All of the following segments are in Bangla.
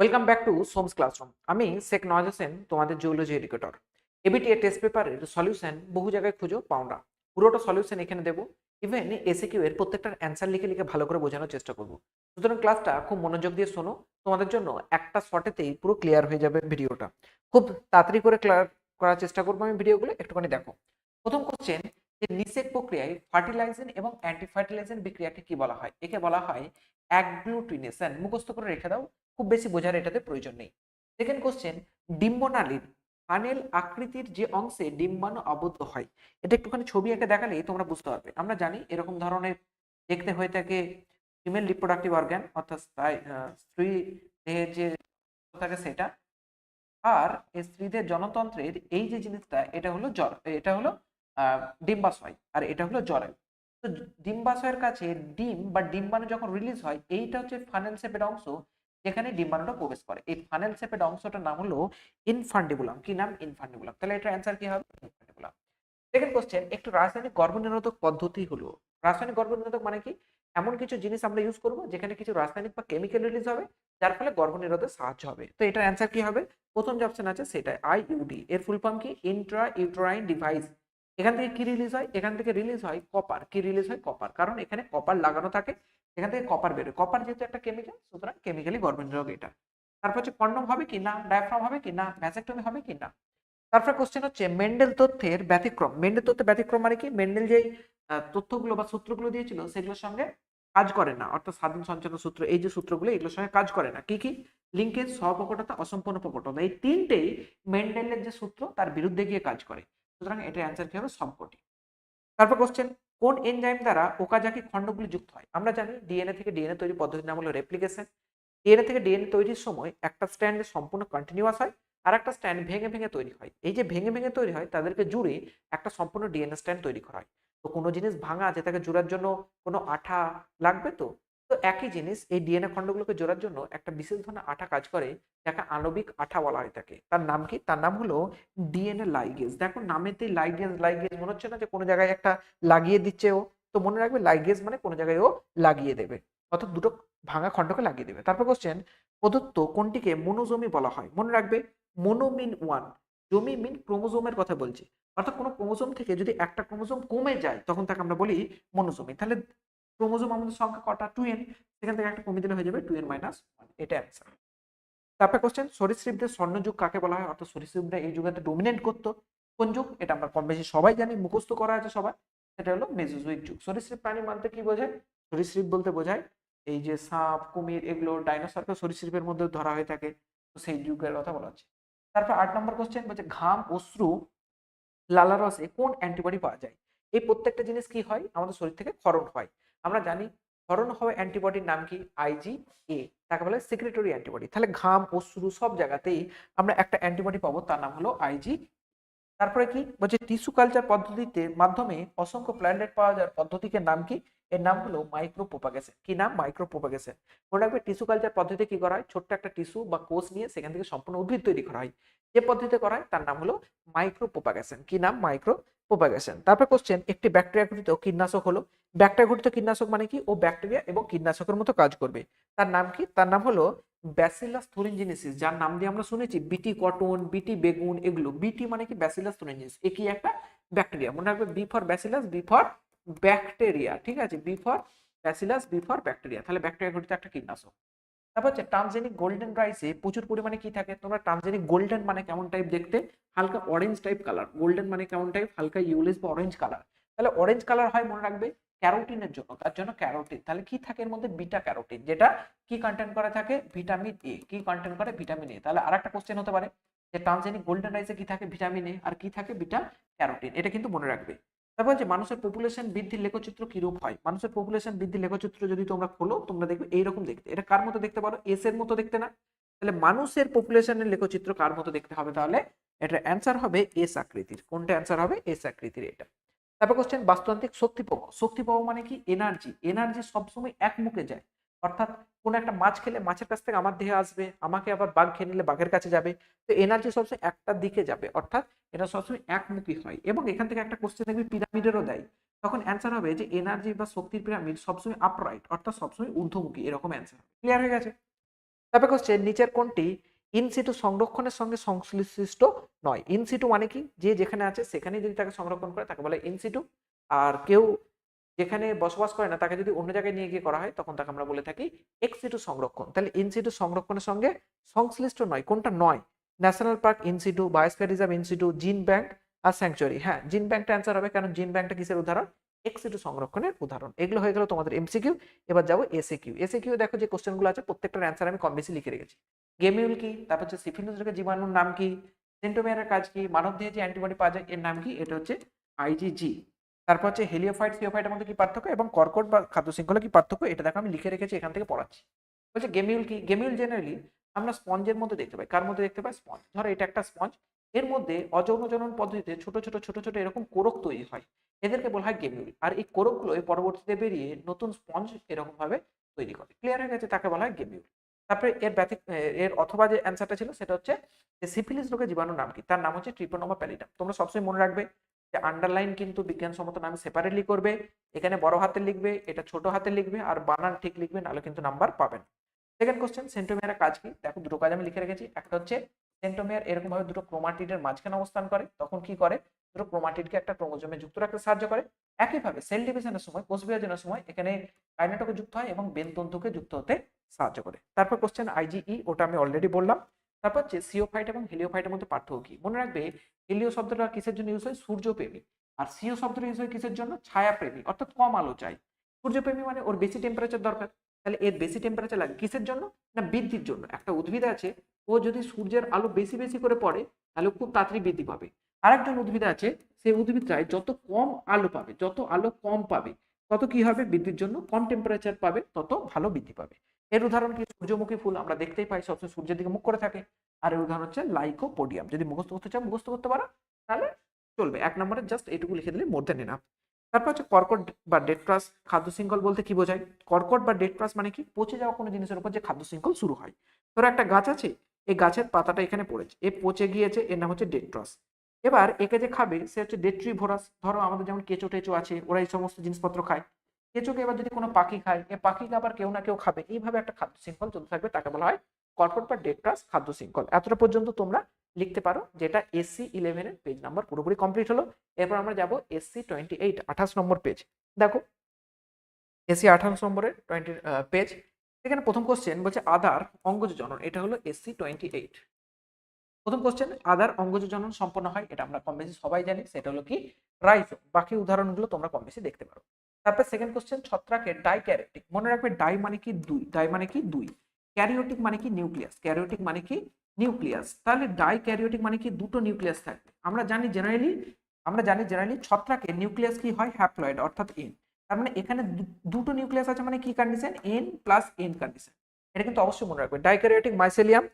Welcome back to Soms classroom আমি শেখ নওয়াজ হোসেন তোমাদের জিওলজি এডুকেটর এবিটিএ টেস্ট পেপারের সলিউশন বহু জায়গায় খুঁজো, পাও না। পুরোটা সলিউশন এখানে দেবো। ইভেন এসিকিউ এর প্রত্যেকটার অ্যান্সার লিখে লিখে ভালো করে বোঝানোর চেষ্টা করব। সুতরাং ক্লাসটা খুব মনোযোগ দিয়ে শোনো। তোমাদের জন্য একটা শর্টেতেই পুরো ক্লিয়ার হয়ে যাবে ভিডিওটা। খুব তাড়াতাড়ি করে ক্লিয়ার করার চেষ্টা করব আমি ভিডিওগুলো, একটুখানি দেখো। প্রথম কোশ্চেন যে নিষেক প্রক্রিয়ায় ফার্টিলাইজেশন এবং অ্যান্টি ফার্টিলাইজেশন বিক্রিয়াকে কি বলা হয়? একে বলা হয় অ্যাগ্লুটিনেশন মুখস্থ করে রেখে দাও। খুব বেশি বোঝার এটাতে প্রয়োজন নেই। সেকেন্ড কোশ্চেন ডিম্বনালীর ফানেল আকৃতির যে অংশে ডিম্বাণু আবদ্ধ হয়, এটা একটুখানি ছবি এঁকে দেখালেই তোমরা বুঝতে পারবে। আমরা জানি এরকম ধরনের দেখতে হয়ে থাকে ফিমেল রিপ্রোডাক্টিভ অর্গান অর্থাৎ স্ত্রী- দেহের যে থাকে সেটা। আর স্ত্রীদের জনতন্ত্রের এই যে জিনিসটা, এটা হলো জ্বর, এটা হলো ডিম্বাশয়, আর এটা হলো জরায়ু তো ডিম্বাশয়ের কাছে ডিম বা ডিম্বাণু যখন রিলিজ হয়, এইটা হচ্ছে ফানেল শেপের অংশ যেখানে ডিম্বাণুটা প্রবেশ করে। এই ফানেল শেপের অংশটার নাম হলো ইনফান্ডিবুলাম কি নাম? ইনফান্ডিবুলাম তাহলে এটার অ্যান্সার কি হবে? ইনফান্ডিবুলাম সেকেন্ড কোশ্চেন একটু রাসায়নিক গর্ভনিরোধক পদ্ধতি হলো। রাসায়নিক গর্ভনিরোধক মানে কি? এমন কিছু জিনিস আমরা ইউজ করব যেখানে কিছু রাসায়নিক বা কেমিক্যাল রিলিজ হবে, যার ফলে গর্ভনিরোধে সাহায্য হবে। তো এটার অ্যান্সার কি হবে? প্রথম যে অপশন আছে সেটাই আইইউডি এর ফুল ফর্ম কি? ইন্ট্রা ইউট্রাইন ডিভাইস এখান থেকে কি রিলিজ হয়? এখান থেকে রিলিজ হয় কপার কি রিলিজ হয়? কপার কারণ এখানে কপার লাগানো থাকে। এখান থেকে কপার বেরোয়। কপার যেহেতু একটা কেমিক্যাল সুতরাং কেমিক্যালি গর্ভনিরোধক এটা। তারপর হচ্ছে কন্ডম হবে কি না ডায়াফ্রাম হবে কি না ভ্যাসেক্টমি হবে কি না? তারপর কোশ্চেন হচ্ছে মেন্ডেল তথ্যের ব্যতিক্রম। মেন্ডেল তথ্যের ব্যতিক্রম মানে কি? মেন্ডেল যেই তথ্যগুলো বা সূত্রগুলো দিয়েছিল সেগুলোর সঙ্গে কাজ করে না। অর্থাৎ স্বাধীন সঞ্চালন সূত্র, এই যে সূত্রগুলো, এগুলোর সঙ্গে কাজ করে না। কি কি? লিঙ্কেজ সহপ্রকটতা অসম্পূর্ণ প্রকটতা এই তিনটেই মেন্ডেলের যে সূত্র, তার বিরুদ্ধে গিয়ে কাজ করে। সুতরাং এটার অ্যান্সার কি হবে? সবকটি তারপর কোশ্চেন কোন এনজাইম দ্বারা ওকাজাকি খণ্ডগুলি যুক্ত হয়? আমরা জানি ডিএনএ থেকে ডিএনএ তৈরি পদ্ধতির নাম হলো রেপ্লিকেশন ডিএনএ থেকে ডিএনএ তৈরির সময় একটা স্ট্যান্ড সম্পূর্ণ কন্টিনিউয়াস হয়, আর একটা স্ট্যান্ড ভেঙে ভেঙে তৈরি হয়। এই যে ভেঙে ভেঙে তৈরি হয়, তাদেরকে জুড়ে একটা সম্পূর্ণ ডিএনএ স্ট্যান্ড তৈরি করা হয়। তো কোনো জিনিস ভাঙা আছে, তাকে জোড়ার জন্য কোনো আঠা লাগবে তো? তো একই জিনিস এই ডিএনএ খণ্ডগুলোকে জোড়ার জন্য একটা বিশেষ ধরনের আঠা কাজ করে, যাকে আণবিক আঠা বলা হয় থাকে তার নাম কি? তার নাম হলো ডিএনএ লাইগেজ দেখো নামেতে লাইগেজ লাইগেজ মনে হচ্ছে না যে কোনো জায়গায় একটা লাগিয়ে দিচ্ছে ও। তো মনে রাখবে লাইগেজ মানে কোনো জায়গায় ও লাগিয়ে দেবে। অর্থাৎ দুটো ভাঙা খণ্ডকে লাগিয়ে দেবে। তারপর কোশ্চেন প্রদত্ত কোনটিকে মনোজমি বলা হয়? মনে রাখবে মনোমিন ওয়ান জমি মিন ক্রোমোজোমের কথা বলছি। অর্থাৎ কোনো ক্রোমোজোম থেকে যদি একটা ক্রোমোজোম কমে যায়, তখন তাকে আমরা বলি মনোজমি তাহলে ক্রোমোজোম আমাদের সংখ্যা কটা? টু এন সেখান থেকে একটা কমিয়ে দিলে হয়ে যাবে টু এন মাইনাস ওয়ান এটা অ্যান্সার তারপর কোশ্চেন সরীসৃপদের স্বর্ণযুগ কাকে বলা হয়? অর্থাৎ সরীসৃপরা এই যুগেতে ডোমিনেট করতো। কোন যুগ? এটা আমরা কম বেশি সবাই জানি, মুখস্থ করা আছে সবাই সেটা হলো মেজোজুইক যুগ। সরীসৃপ প্রাণী মানতে কি বোঝায়? সরীসৃপ বলতে বোঝায় এই যে সাপ, কুমির এগুলো ডাইনোসরকে সরীসৃপের মধ্যে ধরা হয়ে থাকে। তো সেই যুগের কথা বলা হচ্ছে। তারপর আট নম্বর কোশ্চেন বলছে, ঘাম, অশ্রু, লালারসে কোন অ্যান্টিবডি পাওয়া যায়? এই প্রত্যেকটা জিনিস কি হয়? আমাদের শরীর থেকে ক্ষরণ হয়। আমরা জানি ক্ষরণ হওয়া অ্যান্টিবডির নাম কি? আইজি এ তাকে বলে সিক্রেটরি অ্যান্টিবডি তাহলে ঘাম, অশ্রু সব জায়গাতেই আমরা একটা অ্যান্টিবডি পাবো, তার নাম হলো আইজি তারপরে কি? বলছে টিস্যু কালচার পদ্ধতিতে মাধ্যমে অসংখ্য প্ল্যান্ডেট পাওয়া যাওয়ার পদ্ধতিকে নাম কি? এর নাম হলো মাইক্রো প্রোপাগেশন কি নাম? মাইক্রো প্রোপাগেশন মনে রাখবে টিস্যু কালচার পদ্ধতিতে কি করা হয়? ছোট্ট একটা টিস্যু বা কোষ নিয়ে সেখান থেকে সম্পূর্ণ উদ্ভিদ তৈরি করা হয়। যে পদ্ধতিতে করা হয়, তার নাম হলো মাইক্রো প্রোপাগেশন কি নাম? মাইক্রো প্রোপাগেশন তারপর কোশ্চেন একটি ব্যাকটেরিয়া ঘটিত কীটনাশক হলো। ব্যাকটেরিয়া ঘটিত কীটনাশক মানে কি? ও ব্যাকটেরিয়া এবং কীটনাশকের মতো কাজ করবে। তার নাম কি? তার নাম হলো ব্যাসিলাস থুরিনজেনেসিস যার নাম দিয়ে আমরা শুনেছি বিটি কটন বিটি বেগুন এগুলো। বিটি মানে কি? ব্যাসিলাস থুরিনজেনেসিস এ কি একটা ব্যাকটেরিয়া মনে রাখবে B for bacillus B for bacteria, ঠিক আছে? B for bacillus B for bacteria. তাহলে ব্যাকটেরিয়া ঘটিত একটা কীটনাশক। তারপর হচ্ছে ট্রানজেনিক গোল্ডেন রাইসে প্রচুর পরিমাণে কি থাকে? তোমরা ট্রানজেনিক গোল্ডেন মানে কেমন টাইপ দেখতে? হালকা অরেঞ্জ টাইপ কালার গোল্ডেন মানে কেমন টাইপ হালকা ইউলিস বা অরেঞ্জ কালার তাহলে অরেঞ্জ কালার হয় মনে রাখবে ক্যারোটিনের জন্য। তার জন্য ক্যারোটিন। তাহলে কি থাকে এর মধ্যে? বিটা ক্যারোটিন, যেটা কি কন্টেন্ট করে থাকে? ভিটামিন এ কি কন্টেন্ট করে? ভিটামিন এ তাহলে আরেকটা কোশ্চেন হতে পারে যে ট্রানজেনিক গোল্ডেন রাইসে কি থাকে? ভিটামিন এ আর কি থাকে? Beta carotene. এটা কিন্তু মনে রাখবে। তারপর যে মানুষের পপুলেশন বৃদ্ধির লেখচিত্র কিরূপ হয়? মানুষের পপুলেশন বৃদ্ধির লেখচিত্র যদি তোমরা খোলো, তোমরা দেখবে এইরকম দেখতে। এটা কার মতো দেখতে পারো? এস এর মতো দেখতে না। তাহলে মানুষের পপুলেশনের লেখচিত্র কার মতো দেখতে হবে তাহলে? এটা অ্যান্সার হবে এস আকৃতির। কোনটা অ্যান্সার হবে? এস আকৃতির এটা। তারপর কোশ্চেন বাস্তুতান্ত্রিক শক্তি প্রবাহ শক্তি প্রবাহ মানে কি? এনার্জি এনার্জি সবসময় একমুখে যায়। অর্থাৎ কোনো একটা মাছ খেলে মাছের কাছ থেকে আমার দেহে আসবে, আমাকে আবার বাঘ খেয়ে নিলে বাঘের কাছে যাবে। তো এনার্জি সবসময় একটা দিকে যাবে, অর্থাৎ এটা সবসময় একমুখী হয় এবং এখান থেকে একটা কোশ্চেন দেখবি পিরামিডেরও দেয়। তখন অ্যান্সার হবে যে এনার্জি বা শক্তির পিরামিড সবসময় আপরাইট অর্থাৎ সবসময় ঊর্ধ্বমুখী, এরকম অ্যান্সার ক্লিয়ার হয়ে গেছে? তারপরে কোশ্চেন নিচের কোনটি ইনসিটু সংরক্ষণের সঙ্গে সংশ্লিষ্ট নয়? ইনসিটু মানে কি? যে যেখানে আছে সেখানেই যদি তাকে সংরক্ষণ করে, তাকে বলে ইনসিটু আর কেউ যেখানে বসবাস করে না, তাকে যদি অন্য জায়গায় নিয়ে গিয়ে করা হয়, তখন তাকে আমরা বলে থাকি এক্সিটু সংরক্ষণ। তাহলে ইনসিটু সংরক্ষণের সঙ্গে সংশ্লিষ্ট নয়, কোনটা নয়? National park in situ biosphere reserve in situ gene bank R sanctuary হ্যাঁ জিন ব্যাংকটা অ্যান্সার হবে কারণ জিন ব্যাংকটা কিসের উদাহরণ? এক্সিটু সংরক্ষণের উদাহরণ। এগুলো হয়ে গেল তোমাদের এমসিকিউ এবার যাব এসএ কিউ এসএ কিউ দেখো যে কোশ্চেনগুলো আছে, প্রত্যেকটার অ্যান্সার আমি কম বেশি লিখে রেখেছি। গেমিউল কি? তারপর হচ্ছে সিফিলিস জীবাণুর নাম কি? সেন্টোমিয়ারের কাজ কি? মানব দেহে যে অ্যান্টিবডি পাওয়া যায়, এর নাম কি? এটা হচ্ছে আইজিজি তারপর হচ্ছে হেলিওফাইট সিওফাইটের মধ্যে কি পার্থক্য এবং কর্কট বা খাদ্য শৃঙ্খলা কি পার্থক্য? এটা দেখো, আমি লিখে রেখেছি, এখান থেকে পড়াচ্ছি। বলছে গেমিউল কি? গেমিউল জেনারেলি আমরা স্পঞ্জের মধ্যে দেখতে পাই। কার মধ্যে দেখতে পাই? স্পঞ্জ ধরো, এটা একটা স্পঞ্জ এর মধ্যে অযৌন জনন পদ্ধতিতে ছোট ছোট ছোট ছোট এরকম কোরক তৈরি হয়। এদেরকে বলা হয় গেমিউল আর এই কোরকগুলো পরবর্তীতে বেরিয়ে নতুন স্পঞ্জ এরকম ভাবে তৈরি করে। ক্লিয়ার হয়ে গেছে? তাকে বলা হয় গেমিউল তারপরে এর ব্যতিক এর অথবা যে অ্যান্সারটা ছিল, সেটা হচ্ছে যে সিফিলিস রোগের জীবাণুর নাম কি? তার নাম হচ্ছে ট্রিপোনোমা প্যালিটাম তোমরা সবসময় মনে রাখবে আন্ডারলাইন কিন্তু বিজ্ঞানসম্মত নাম সেপারেটলি করবে, এখানে বড় হাতে লিখবে, এটা ছোট হাতে লিখবে, আর বানান ঠিক লিখবে, নাহলে কিন্তু নাম্বার পাবেন সেকেন্ড কোশ্চেন সেন্টোমিয়ারের কাজ কি? দেখো দুটো কাজ আমি লিখে রেখেছি, একটা হচ্ছে সেন্টোমিয়ার এরকম ভাবে দুটো ক্রোমাটিডের মাঝখানে অবস্থান করে, তখন কি করে? দুটো ক্রোমাটিডকে একটা ক্রোমোজোমে যুক্ত রাখতে সাহায্য করে। একইভাবে সেল ডিভিশনের সময়, কোষ বিভাজনের সময়, এখানে কাইনেটোকে যুক্ত হয় এবং বেনতন্তুকে যুক্ত হতে সাহায্য করে। তারপর কোশ্চেন আইজিই ওটা আমি অলরেডি বললাম। তারপর হচ্ছে সিওফাইট এবং হেলিওফাইটের মধ্যে পার্থক্য কি? মনে রাখবে হেলিও শব্দটা কিসের জন্য ইউজ হয়? সূর্যপ্রেমী। আর সিও শব্দটা ইউজ হয় কিসের জন্য? ছায়াপ্রেমী, অর্থাৎ কম আলো চাই সূর্যপ্রেমী মানে ওর বেশি টেম্পারেচার দরকার। তাহলে এর বেশি টেম্পারেচার লাগে কিসের জন্য? না বৃদ্ধির জন্য। একটা উদ্ভিদ আছে, ও যদি সূর্যের আলো বেশি বেশি করে পড়ে, তাহলে খুব তাড়াতাড়ি বৃদ্ধি পাবে। আরেকজন উদ্ভিদ আছে, সেই উদ্ভিদটায় যত কম আলো পাবে, যত আলো কম পাবে, তত কি হবে? বৃদ্ধির জন্য কম টেম্পারেচার পাবে, তত ভালো বৃদ্ধি পাবে। এর উদাহরণ কি? সূর্যমুখী ফুল আমরা দেখতেই পাই সবসময় সূর্যের দিকে মুখ করে থাকে। আর এর উদাহরণ হচ্ছে লাইকোপোডিয়াম যদি মুখস্থ করতে চাও, মুখস্থ করতে পারো, তাহলে চলবে। এক নম্বরে জাস্ট এইটুকু লিখে দিলে মোর দেন এনাফ তারপর হচ্ছে কর্কট বা ডেড ক্রাস খাদ্য শৃঙ্খল বলতে কি বোঝায়? কর্কট বা ডেড ক্রাস মানে কি? পচে যাওয়া কোনো জিনিসের উপর যে খাদ্য শৃঙ্খল শুরু হয়। ধরো একটা গাছ আছে, এই গাছের পাতাটা এখানে পড়েছে। এ পচে গিয়েছে, এর নাম হচ্ছে ডেড ক্রাস এবার একে যে খাবে, সে হচ্ছে ডেট্রি ভোরাস ধরো আমাদের যেমন কেঁচো টেচো আছে, ওরা এই সমস্ত জিনিসপত্র খায়। কেঁচোকে এবার যদি কোনো পাখি খায়, এ পাখিকে আবার কেউ না কেউ খাবে। এইভাবে একটা খাদ্য শৃঙ্খল চলতে থাকবে, তাকে বলা হয় কর্কট বা ডেড ক্রাস খাদ্য শৃঙ্খল। এতটা পর্যন্ত তোমরা লিখতে পারো যেটা এসসি ইলেভেনের পেজ নাম্বার পুরোপুরি কমপ্লিট হলো। এরপর আমরা যাব এসসি টোয়েন্টি এইট আঠাশ নম্বর পেজ দেখো এসসি আঠাশ নম্বরের টোয়েন্টি পেজ এখানে প্রথম কোশ্চেন বলছে আধার অঙ্গজ জনন এটা হলো এসসি টোয়েন্টি এইট প্রথম কোশ্চেন আধার অঙ্গজ জনন সম্পন্ন হয়, এটা আমরা কম বেশি সবাই জানি, সেটা হলো কি? রাইজোম বাকি উদাহরণগুলো তোমরা কম বেশি দেখতে পারো। তারপর সেকেন্ড কোশ্চেন ছত্রাকের ডাই ক্যারেটিক মনে রাখবে ডাই মানে কি দুই ডাই মানে কি দুই ক্যারিওটিক মানে কি নিউক্লিয়াস ক্যারিওটিক মানে কি নিউক্লিয়াস তাহলে ডাই ক্যারিওটিক মানে কি দুটো নিউক্লিয়াস থাকবে, আমরা জানি জেনারেলি আমরা জানি জেনারেলি ছত্রাকের নিউক্লিয়াস কি হয়? হ্যাপ্লয়েড অর্থাৎ এন তার মানে এখানে দুটো নিউক্লিয়াস আছে মানে কি condition N plus N condition এটা কিন্তু অবশ্যই মনে রাখবে ডাইক্যারিওটিক মাইসেলিয়াম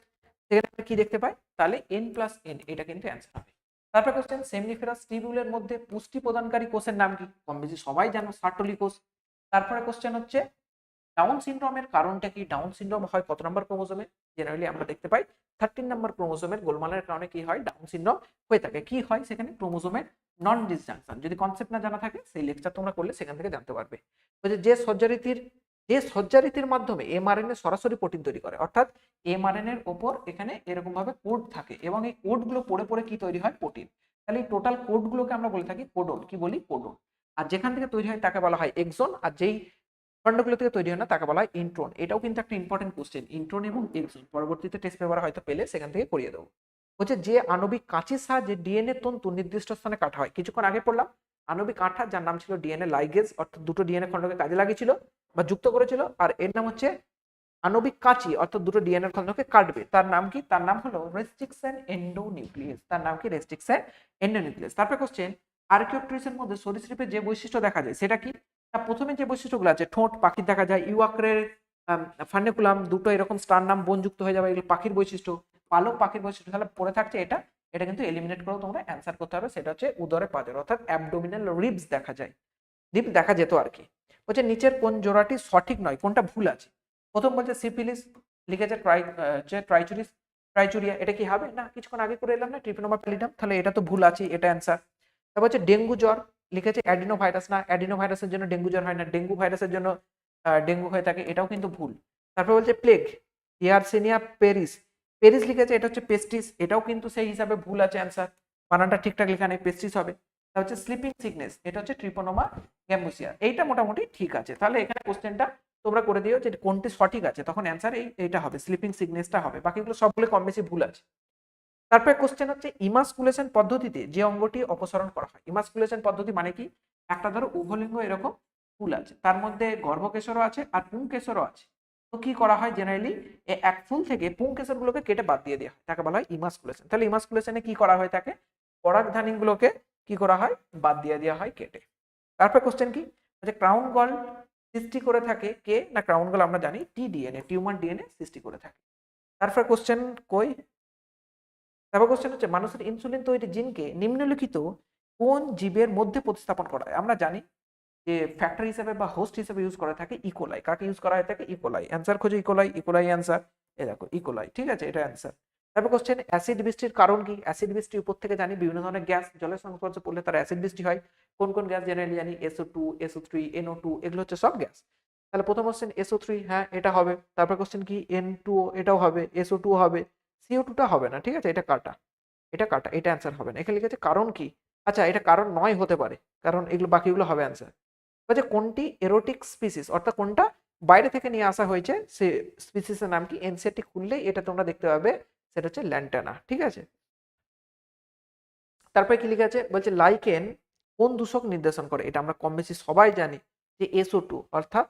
সেখানে কি দেখতে পাই? তাহলে এন প্লাস এন এটা কিন্তু অ্যান্সার হবে। তারপর কোশ্চেন সেমনিফেরাস টিবিউলের মধ্যে পুষ্টি প্রদানকারী কোষের নাম কি? কম বেশি সবাই জানো সার্টলি কোষ। তারপরে কোশ্চেন হচ্ছে ডাউন সিনড্রোমের কারণটা কি? ডাউন সিনড্রোম হয় কত নম্বর ক্রোমোজোমে জেনারেলি আমরা দেখতে পাই থার্টিন নম্বর ক্রোমোজোমের গোলমালের কারণে কি হয়? ডাউন সিনড্রোম হয়ে থাকে। কি হয় সেখানে? ক্রোমোজোমের নন ডিসজাংশন যদি কনসেপ্ট না জানা থাকে, সেই লেকচার তোমরা করলে সেখান থেকে জানতে পারবে। যে সজ্জারীতির যে সজ্জারীতির মাধ্যমে এমআরএনএ সরাসরি প্রোটিন তৈরি করে, অর্থাৎ এমআরএন এর ওপর এখানে এরকম ভাবে কোড থাকে এবং এই কোডগুলো পড়ে পড়ে কি তৈরি হয়? প্রোটিন তাহলে এই টোটাল কোডগুলোকে আমরা বলে থাকি কোডন কি বলি? কোডন আর যেখান থেকে তৈরি হয় তাকে বলা হয় এক্সন আর যেই খণ্ডগুলো থেকে তৈরি হয় না তাকে বলা হয় ইন্ট্রন এটাও কিন্তু একটা ইম্পর্টেন্ট কোশ্চেন ইন্ট্রন এবং এক্সন পরবর্তীতে টেস্ট পেপার হয়তো পেলে সেখান থেকে করিয়ে দেবো। হচ্ছে যে আণবিক কাঁচির সাহায্যে ডিএনএ তন্তু নির্দিষ্ট স্থানে কাটা হয়। কিছুক্ষণ আগে পড়লাম, আণবিক কাঁটা যার নাম ছিল ডিএনএ লাইগেজ অর্থাৎ দুটো ডিএনএ খণ্ডকে কাজে লাগিয়েছিল বা যুক্ত করেছিল, আর এর নাম হচ্ছে আণবিক কাঁচি অর্থাৎ দুটো ডিএনএর খণ্ডকে কাটবে। তার নাম কি? তার নাম হলো রেস্ট্রিকশন এন্ডোনিউক্লিয়াস তার নাম কি? রেস্ট্রিকশন এন্ডোনিউক্লিয়াস তারপর কোশ্চেন আর্কিওপ্ট্রিসের মধ্যে সরীসৃপের যে বৈশিষ্ট্য দেখা যায়, সেটা কি? তা প্রথমে যে বৈশিষ্ট্যগুলো আছে, ঠোঁট পাখির দেখা যায় ইউয়াক্রের ফার্নেকুলাম দুটো এরকম স্টার নাম বনযুক্ত হয়ে যাবে, এগুলো পাখির বৈশিষ্ট্য। পালক পাখির বৈশিষ্ট্য তাহলে পড়ে থাকছে এটা। এটা কিন্তু এলিমিনেট করে তোমরা অ্যান্সার করতে হবে, সেটা হচ্ছে উদরে পাজর অর্থাৎ অ্যাবডোমিনাল রিবস দেখা যায়। রিবস দেখা যেত আর কি। বলছে, নিচের কোন জোড়াটি সঠিক নয়, কোনটা ভুল আছে? প্রথম বলছে সিফিলিস লিখেছে ট্রাই হচ্ছে ট্রাইচুরিস ট্রাইচুরিয়া এটা কি হবে? না, কিছুক্ষণ আগে করে এলাম না ট্রিপনোমা প্যালিডাম তাহলে এটা তো ভুল আছে এটা অ্যান্সার তারপর হচ্ছে ডেঙ্গু জ্বর, লিখেছে অ্যাডিনো ভাইরাস না অ্যাডিনো ভাইরাসের জন্য ডেঙ্গু জ্বর হয় না, ডেঙ্গু ভাইরাসের জন্য ডেঙ্গু হয়ে থাকে, এটাও কিন্তু ভুল। তারপর বলছে প্লেগ ইয়ারসেনিয়া পেরিস পেরিস লিখেছে, এটা হচ্ছে পেস্টিস এটাও কিন্তু সেই হিসাবে ভুল আছে অ্যান্সার বানানটা ঠিকঠাক লেখা নেই পেস্টিস হবে। তা হচ্ছে স্লিপিং সিকনেস এটা হচ্ছে ট্রিপোনোমা গ্যাম্বুসিয়া এইটা মোটামুটি ঠিক আছে। তাহলে এখানে কোশ্চেনটা তোমরা করে দিও যে কোনটি সঠিক আছে, তখন অ্যান্সার এই এটা হবে স্লিপিং সিগনেসটা হবে, বাকিগুলো সবগুলো কম বেশি ভুল আছে। তারপরে কোশ্চেন হচ্ছে ইমাসকুলেশন পদ্ধতিতে যে অঙ্গটি অপসারণ করা হয় ইমাসকুলেশন পদ্ধতি মানে কি? একটা ধরো উভলিঙ্গ এরকম ফুল আছে, তার মধ্যে গর্ভকেশরও আছে আর পুংকেশরও আছে। তো কি করা হয় জেনারেলি এক ফুল থেকে পুংকেশর গুলোকে কেটে বাদ দিয়ে দেওয়া হয়, তাকে বলা হয় ইমাসকুলেশন তাহলে ইমাসকুলেশনে কি করা হয় তাকে? পরাগধানী গুলোকে কি করা হয়? বাদ দিয়ে দেওয়া হয় কেটে। তারপর কোশ্চেন কি? যে ক্রাউন গল সৃষ্টি করে থাকে কে? না ক্রাউন গল আমরা জানি টি ডিএনএ টিউমার ডিএনএ সৃষ্টি করে থাকে। তারপর কোশ্চেন কই? তারপর কোশ্চেন হচ্ছে, মানুষের ইনসুলিন তৈরি জিনকে নিম্নলিখিত কোন জীবের মধ্যে প্রতিস্থাপন করা হয়? আমরা জানি যে ফ্যাক্টর হিসেবে বা হোস্ট হিসেবে ইউজ করা থাকে ইকোলাই কাকে ইউজ করা হয়ে? থাকে ইকোলাই অ্যান্সার খোঁজো E coli E coli answer এ দেখো ইকোলাই ঠিক আছে, এটা অ্যান্সার তারপর কোশ্চেন অ্যাসিড বৃষ্টির কারণ কি? অ্যাসিড বৃষ্টি উপর থেকে জানি বিভিন্ন ধরনের গ্যাস জলের সংস্পর্শে পড়লে তার অ্যাসিড বৃষ্টি হয়। কোন কোন গ্যাস জেনারেলি জানি? S O two S O three N O two এগুলো হচ্ছে সব গ্যাস তাহলে প্রথম কোশ্চেন এসও থ্রি হ্যাঁ এটা হবে। তারপর কোশ্চেন কি? এন টু এটাও হবে। এসও টু হবে। সিও টুটা হবে না, ঠিক আছে? এটা কাটা। এটা কাটা, এটা অ্যান্সার হবে না। এখানে লিখেছে কারণ কি? আচ্ছা এটা কারণ নয় হতে পারে, কারণ এগুলো, বাকিগুলো হবে অ্যান্সার বলছে কোনটি? এরোটিক স্পিসিস অর্থাৎ কোনটা? বাইরে থেকে নিয়ে আসা হয়েছে, সে স্পিসিসের নাম কি? এনসিআরটি খুললেই এটা তোমরা দেখতে পাবে। সেটা হচ্ছে ল্যান্টানা ঠিক আছে? তারপরে কি লিখে আছে? বলছে লাইকেন কোন দূষক নির্দেশন করে? এটা আমরা কম বেশি সবাই জানি যে এসও টু অর্থাৎ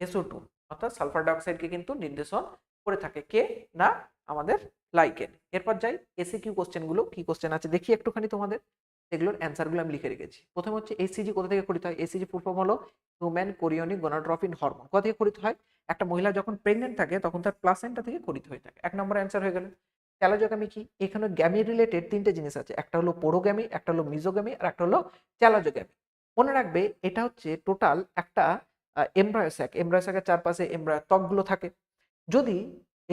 এসও টু অর্থাৎ সালফার ডাইঅক্সাইডকে কিন্তু নির্দেশন করে থাকে। কে? না, আমাদের লাইকেন এরপর যাই এসি কিউ কোশ্চেনগুলো কি কোশ্চেন আছে? দেখি একটুখানি তোমাদের। সেগুলোর অ্যান্সারগুলো আমি লিখে রেখেছি। প্রথম হচ্ছে এসিজি কোথা থেকে করিত হয়? এসিজি ফুল হলো হিউম্যান কোরিয়নিক গোনাড্রফিন হরমোন কোথা থেকে করিতে হয়? একটা মহিলা যখন প্রেগনেন্ট থাকে, তখন তার প্লাসেন্টা থেকে করিতে হয়ে থাকে। এক নম্বর অ্যান্সার হয়ে গেল। চ্যালাজোগ্যামি কি? এখানে গ্যামি রিলেটেড তিনটে জিনিস আছে। একটা হলো পোরোগ্যামি একটা হলো মিজোগ্যামি আর একটা হলো চ্যালাজোগ্যামি মনে রাখবে, এটা হচ্ছে টোটাল একটা এমব্রায়োস্যাক এমব্রায়োস্যাকের চারপাশে এমব্রায় ত্বকগুলো থাকে। যদি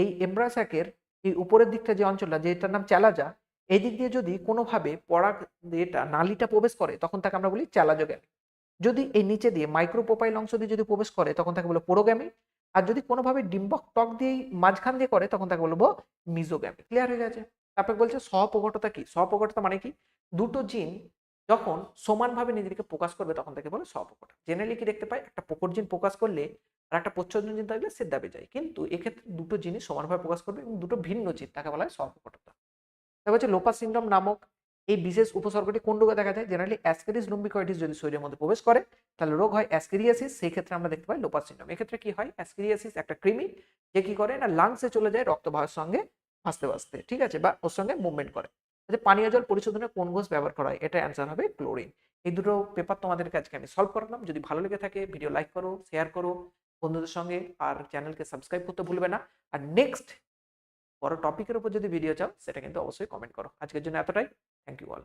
এই এমব্রায়োস্যাকের এই উপরের দিকটা যে অঞ্চলটা, যেটার নাম চ্যালাজা এই দিক দিয়ে যদি কোনোভাবে পরাগ এটা নালিটা প্রবেশ করে, তখন তাকে আমরা বলি চ্যালাজোগ্যামি। যদি এই নিচে দিয়ে মাইক্রোপোপাইল অংশ দিয়ে যদি প্রবেশ করে, তখন তাকে বলব পোরোগ্যামি আর যদি কোনোভাবে ডিম্বক টক দিয়ে মাঝখান দিয়ে করে, তখন তাকে বলব মিজোগ্যামি ক্লিয়ার হয়ে গেছে? তারপর বলছে সহপ্রকটতা কি? সহপ্রকটতা মানে কি? দুটো জিন যখন সমানভাবে নিজেদেরকে প্রকাশ করবে, তখন তাকে বলে সহপ্রকট জেনারেলি কি দেখতে পাই একটা প্রকট জিন প্রকাশ করলে আর একটা প্রচ্ছন্ন জিন থাকলে সে দাবে যায়। কিন্তু এক্ষেত্রে দুটো জিনিস সমানভাবে প্রকাশ করবে এবং দুটো ভিন্ন জিন তাকে বলা হয় সহপ্রকটতা তারপর হচ্ছে লোপাস সিন্ড্রোম নামক এই বিশেষ উপসর্গটি কোন রোগে দেখা যায়? জেনারেলি অ্যাসকেরিস লুম্বিকয়েটিস যদি শরীরের মধ্যে প্রবেশ করে, তাহলে রোগ হয় অ্যাসকেরিয়াসিস সেই ক্ষেত্রে আমরা দেখতে পাই লোপাস সিন্ড্রোম। এক্ষেত্রে কি হয়? অ্যাসকেরিয়াসিস একটা কৃমি, যে কি করে না লাংসে চলে যায়, রক্তবাহের সঙ্গে ভাসতে ভাসতে, ঠিক আছে? বা ওর সঙ্গে মুভমেন্ট করে। যে পানীয় জল পরিশোধনে কোন ঘোষ ব্যবহার করা হয়? এটা অ্যান্সার হবে ক্লোরিন এই দুটো পেপার তোমাদেরকে আজকে আমি সলভ করলাম। যদি ভালো লেগে থাকে ভিডিও লাইক করো শেয়ার করো বন্ধুদের সঙ্গে, আর চ্যানেলকে সাবস্ক্রাইব করতে ভুলবে না। আর নেক্সট বড় টপিকের উপর যদি ভিডিও চাও, সেটা কিন্তু অবশ্যই কমেন্ট করো। আজকের জন্য এতটাই। Thank you all